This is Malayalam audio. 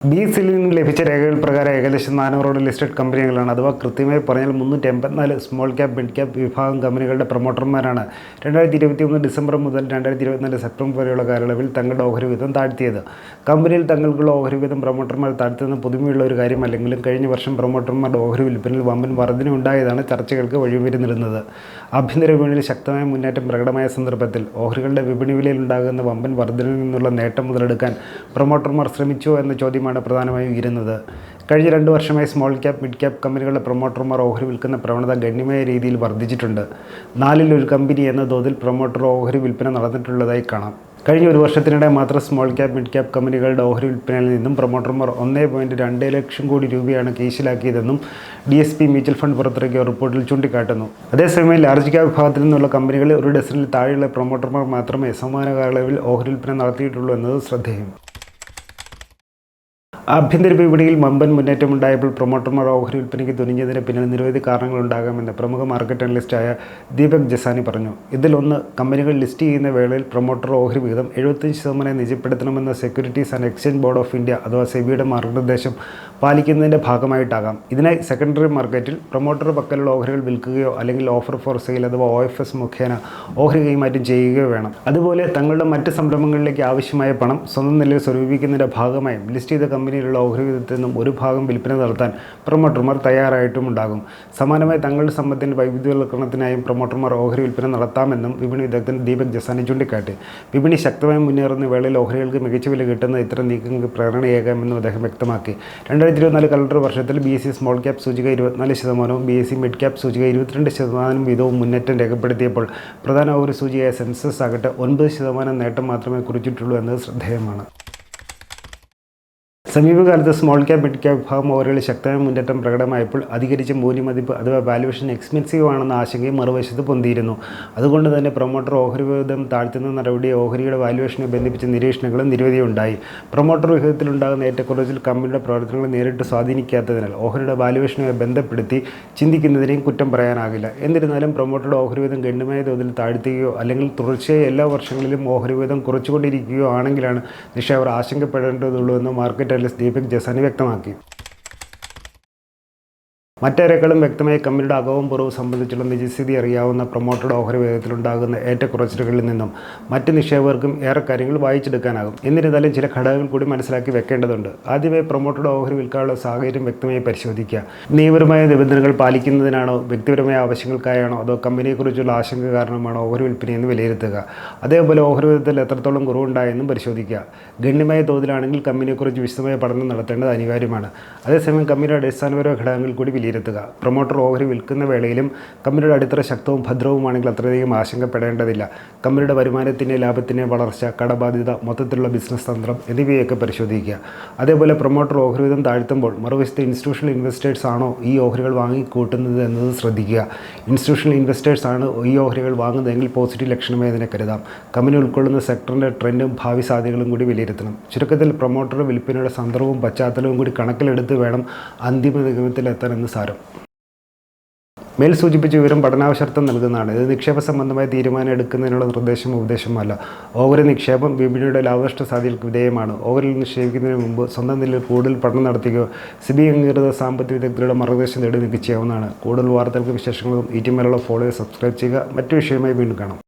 ബി സിയിൽ നിന്ന് ലഭിച്ച രേഖകൾ പ്രകാരം ഏകദേശം നാനൂറോളം ലിസ്റ്റഡ് കമ്പനികളാണ്. അഥവാ കൃത്യമായി പറഞ്ഞാൽ മുന്നൂറ്റി എൺപത്തിനാല് സ്മോൾ ക്യാപ് മിഡ് ക്യാപ് വിഭാഗം കമ്പനികളുടെ പ്രൊമോട്ടർമാരാണ് രണ്ടായിരത്തി ഇരുപത്തി ഒന്ന് ഡിസംബർ മുതൽ രണ്ടായിരത്തി ഇരുപത്തിനാല് സെപ്റ്റംബർ വരെയുള്ള കാലയളവിൽ തങ്ങളുടെ ഓഹരി വിധം താഴ്ത്തിയത്. കമ്പനിയിൽ തങ്ങൾക്കുള്ള ഓഹരി വിധം പ്രൊമോട്ടർമാർ താഴ്ത്തുന്ന പുതുമയുള്ള ഒരു കാര്യമല്ലെങ്കിലും കഴിഞ്ഞ വർഷം പ്രൊമോട്ടർമാരുടെ ഓഹരി വിൽപ്പനയിൽ വമ്പൻ വർധന ഉണ്ടായതാണ് ചർച്ചകൾക്ക് വഴിവരുന്നിരുന്നത്. ആഭ്യന്തര വിപണിയിൽ ശക്തമായ മുന്നേറ്റം പ്രകടമായ സന്ദർഭത്തിൽ ഓഹരികളുടെ വിപണി വിലയിൽ ഉണ്ടാകുന്ന വമ്പൻ വർധനയിൽ നിന്നുള്ള നേട്ടം മുതലെടുക്കാൻ പ്രൊമോട്ടർമാർ ശ്രമിച്ചോ എന്ന ചോദ്യമാണ് പ്രധാനമായും ഉയരുന്നത് കഴിഞ്ഞ രണ്ട് വർഷമായി സ്മോൾ ക്യാപ് മിഡ് ക്യാപ് കമ്പനികളുടെ പ്രൊമോട്ടർമാർ ഓഹരി വിൽക്കുന്ന പ്രവണത ഗണ്യമായ രീതിയിൽ വർദ്ധിച്ചിട്ടുണ്ട്. നാലിൽ ഒരു കമ്പനി എന്ന തോതിൽ പ്രൊമോട്ടർ ഓഹരി വിൽപ്പന നടന്നിട്ടുള്ളതായി കാണാം. കഴിഞ്ഞ ഒരു വർഷത്തിനിടെ മാത്രം സ്മോൾ ക്യാപ് മിഡ് ക്യാപ് കമ്പനികളുടെ ഓഹരി വിൽപ്പനയിൽ നിന്നും പ്രൊമോട്ടർമാർ ഒന്നേ പോയിന്റ് രണ്ട് ലക്ഷം കോടി രൂപയാണ് കേസിലാക്കിയതെന്നും D S P mutual fund പുറത്തിറക്കിയ റിപ്പോർട്ടിൽ ചൂണ്ടിക്കാട്ടുന്നു. അതേസമയം ലാർജ് ക്യാപ് വിഭാഗത്തിൽ നിന്നുള്ള കമ്പനികളിൽ ഒരു ഡസനിൽ താഴെയുള്ള പ്രൊമോട്ടർമാർ മാത്രമേ സമാന കാലയളവിൽ ഓഹരി വിൽപ്പന നടത്തിയിട്ടുള്ളൂ എന്നത് ശ്രദ്ധേയം. ആഭ്യന്തര വിപണിയിൽ വമ്പൻ മുന്നേറ്റമുണ്ടായപ്പോൾ പ്രൊമോട്ടർമാർ ഓഹരി വിൽപ്പനയ്ക്ക് തുനിഞ്ഞതിന് പിന്നിൽ നിരവധി കാരണങ്ങളുണ്ടാകാമെന്ന് പ്രമുഖ മാർക്കറ്റ് അനലിസ്റ്റായ ദീപക് ജസാനി പറഞ്ഞു. ഇതിലൊന്ന് കമ്പനികൾ ലിസ്റ്റ് ചെയ്യുന്ന വേളയിൽ പ്രൊമോട്ടർ ഓഹരി വിഹിതം എഴുപത്തഞ്ച് ശതമാനം നിജപ്പെടുത്തണമെന്ന securities and exchange board of India അഥവാ സെബിയുടെ മാർഗനിർദ്ദേശം പാലിക്കുന്നതിന്റെ ഭാഗമായിട്ടാകാം. ഇതിനായി സെക്കൻഡറി മാർക്കറ്റിൽ പ്രൊമോട്ടർ പക്കലുള്ള ഓഹരികൾ വിൽക്കുകയോ അല്ലെങ്കിൽ ഓഫർ ഫോർ സെയിൽ അഥവാ ഒ എഫ് എസ് മുഖേന ഓഹരി കൈമാറ്റം ചെയ്യുകയോ വേണം. അതുപോലെ തങ്ങളുടെ മറ്റ് സംരംഭങ്ങളിലേക്ക് ആവശ്യമായ പണം സ്വന്തം നിലയിൽ സ്വരൂപിക്കുന്നതിന്റെ ഭാഗമായും ലിസ്റ്റ് ചെയ്ത കമ്പനിയിലുള്ള ഓഹരി വിധത്തിൽ നിന്നും ഒരു ഭാഗം വിൽപ്പന നടത്താൻ പ്രൊമോട്ടർമാർ തയ്യാറായിട്ടും ഉണ്ടാകും. സമാനമായി തങ്ങളുടെ സമ്പത്തിന്റെ വൈവിധ്യവൽക്കരണത്തിനായും പ്രൊമോട്ടർമാർ ഓഹരി വിൽപ്പന നടത്താമെന്നും വിപണി വിദഗ്ധൻ ദീപക് ജസാനി ചൂണ്ടിക്കാട്ടി. വിപണി ശക്തമായി മുന്നേറുന്ന വേളയിൽ ഓഹരികൾക്ക് മികച്ച വില കിട്ടുന്ന ഇത്തരം നീക്കങ്ങൾക്ക് പ്രേരണയേകാമെന്നും അദ്ദേഹം വ്യക്തമാക്കി. രണ്ടായിരത്തി ഇരുപത്തിനാല് കലണ്ടർ വർഷത്തിൽ B S C small cap സൂചിക ഇരുപത്തിനാല് ശതമാനവും B S C mid cap സൂചിക ഇരുപത്തിരണ്ട് ശതമാനം വീതവും മുന്നേറ്റം രേഖപ്പെടുത്തിയപ്പോൾ പ്രധാന ഒരു സൂചിയായ സെൻസസ് ആകട്ടെ ഒൻപത് ശതമാനം നേട്ടം മാത്രമേ കുറിച്ചിട്ടുള്ളൂ എന്നത് ശ്രദ്ധേയമാണ്. സമീപകാലത്ത് സ്മോൾ ക്യാപ് മിഡ് ക്യാപ് വിഭാഗം ശക്തമായ മുന്നേറ്റം പ്രകടമായപ്പോൾ അധികരിച്ച മൂല്യമതിപ്പ് അഥവാ വാലുവേഷൻ എക്സ്പെൻസീവ് ആണെന്ന ആശങ്കയും മറുവശത്ത് പൊന്തിയിരുന്നു. അതുകൊണ്ട് തന്നെ പ്രൊമോട്ടർ ഓഹരി വിഹിതം താഴ്ത്തുന്ന നടപടി ഓഹരിയുടെ വാലുവേഷനെ ബന്ധിപ്പിച്ച നിരീക്ഷണങ്ങളും നിരവധി ഉണ്ടായി. പ്രൊമോട്ടർ വിഹിതത്തിലുണ്ടാകുന്ന ഏറ്റക്കുറച്ചിൽ കമ്പനിയുടെ പ്രവർത്തനങ്ങളെ നേരിട്ട് സ്വാധീനിക്കാത്തതിനാൽ ഓഹരിയുടെ വാലുവേഷനുമായി ബന്ധപ്പെടുത്തി ചിന്തിക്കുന്നതിനെയും കുറ്റം പറയാനാകില്ല. എന്നിരുന്നാലും പ്രൊമോട്ടറുടെ ഓഹരി വിഹിതം ഗണ്യമായ തോതിൽ താഴ്ത്തുകയോ അല്ലെങ്കിൽ തുടർച്ചയായി എല്ലാ വർഷങ്ങളിലും ഓഹരി വിഹിതം കുറച്ചുകൊണ്ടിരിക്കുകയോ ആണെങ്കിലാണ് നിക്ഷേപർ ആശങ്കപ്പെടേണ്ടതുള്ളൂ എന്ന് മാർക്കറ്റ് അനലിസ്റ്റ് ദീപക് ജസാനി വ്യക്തമാക്കി മറ്റാരെക്കാളും വ്യക്തമായി കമ്പനിയുടെ അകവും പുറവും സംബന്ധിച്ചുള്ള നിജസ്ഥിതി അറിയാവുന്ന പ്രൊമോട്ടഡ് ഓഹരി വേഗത്തിലുണ്ടാകുന്ന ഏറ്റക്കുറച്ചിലുകളിൽ നിന്നും മറ്റ് നിക്ഷേപകർക്കും ഏറെ കാര്യങ്ങൾ വായിച്ചെടുക്കാനാകും. എന്നിരുന്നാലും ചില ഘടകങ്ങൾ കൂടി മനസ്സിലാക്കി വെക്കേണ്ടതുണ്ട്. ആദ്യമേ പ്രൊമോട്ടഡ് ഓഹരി വിൽക്കാനുള്ള സാഹചര്യം വ്യക്തമായി പരിശോധിക്കുക. നിയമപരമായ നിബന്ധനകൾ പാലിക്കുന്നതിനാണോ വ്യക്തിപരമായ ആവശ്യങ്ങൾക്കായാണോ അതോ കമ്പനിയെക്കുറിച്ചുള്ള ആശങ്ക കാരണമാണോ ഓഹരി വിൽപ്പനയെന്ന് വിലയിരുത്തുക. അതേപോലെ ഓഹരി വിധത്തിൽ എത്രത്തോളം കുറവുണ്ടായെന്നും പരിശോധിക്കുക. ഗണ്യമായ തോതിലാണെങ്കിൽ കമ്പനിയെക്കുറിച്ച് വിശദമായ പഠനം നടത്തേണ്ടത് അനിവാര്യമാണ്. അതേസമയം കമ്പനിയുടെ അടിസ്ഥാനപരമായ ഘടകങ്ങൾ കൂടി വിലയിരുത്തുക. പ്രൊമോട്ടർ ഓഹരി വിൽക്കുന്ന വേളയിലും കമ്പനിയുടെ അടിത്തറ ശക്തവും ഭദ്രവുമാണെങ്കിൽ അത്രയധികം ആശങ്കപ്പെടേണ്ടതില്ല. കമ്പനിയുടെ വരുമാനത്തിന്റെ ലാഭത്തിന്റെ വളർച്ച കടബാധ്യത മൊത്തത്തിലുള്ള ബിസിനസ് തന്ത്രം എന്നിവയൊക്കെ പരിശോധിക്കുക. അതേപോലെ പ്രൊമോട്ടർ ഓഹരി വിധം താഴ്ത്തുമ്പോൾ മറുവശത്ത് ഇൻസ്റ്റിറ്റ്യൂഷണൽ ഇൻവെസ്റ്റേഴ്സ് ആണോ ഈ ഓഹരികൾ വാങ്ങിക്കൂട്ടുന്നത് എന്നത് ശ്രദ്ധിക്കുക. ഇൻസ്റ്റിറ്റ്യൂഷണൽ ഇൻവെസ്റ്റേഴ്സ് ആണ് ഈ ഓഹരികൾ വാങ്ങുന്നതെങ്കിൽ പോസിറ്റീവ് ലക്ഷണമായി അതിനെ കരുതാം. കമ്പനി ഉൾക്കൊള്ളുന്ന സെക്ടറിന്റെ ട്രെൻഡും ഭാവി സാധ്യതകളും കൂടി വിലയിരുത്തണം. ചുരുക്കത്തിൽ പ്രൊമോട്ടർ വിൽപ്പനയുടെ സന്ദർഭവും പശ്ചാത്തലവും കൂടി കണക്കിലെടുത്ത് വേണം അന്തിമ നിഗമനത്തിലെത്താൻ എന്ന് സാരം മേൽ സൂചിപ്പിച്ച വിവരം പഠനാവശ്യർത്ഥം നൽകുന്നതാണ്. ഇത് നിക്ഷേപ സംബന്ധമായ തീരുമാനം എടുക്കുന്നതിനുള്ള നിർദ്ദേശം ഉപദേശമല്ല. ഓവറി നിക്ഷേപം വിപണിയുടെ ലാഭനഷ്ട സാധ്യതയ്ക്ക് വിധേയമാണ്. ഓവറിൽ നിക്ഷേപിക്കുന്നതിന് മുമ്പ് സ്വന്തം നിലയിൽ കൂടുതൽ പഠനം നടത്തുകയോ സിബി അംഗീകൃത സാമ്പത്തിക വിദഗ്ധരുടെ മാർഗനിർദ്ദേശം തേടി നിങ്ങൾക്ക് ചെയ്യാവുന്നതാണ് കൂടുതൽ വാർത്തകൾക്ക് വിശേഷങ്ങളും ഈ ടി മേലുള്ള ഫോളോ സബ്സ്ക്രൈബ് ചെയ്യുക. മറ്റു വിഷയമായി വീണ്ടും കാണാം.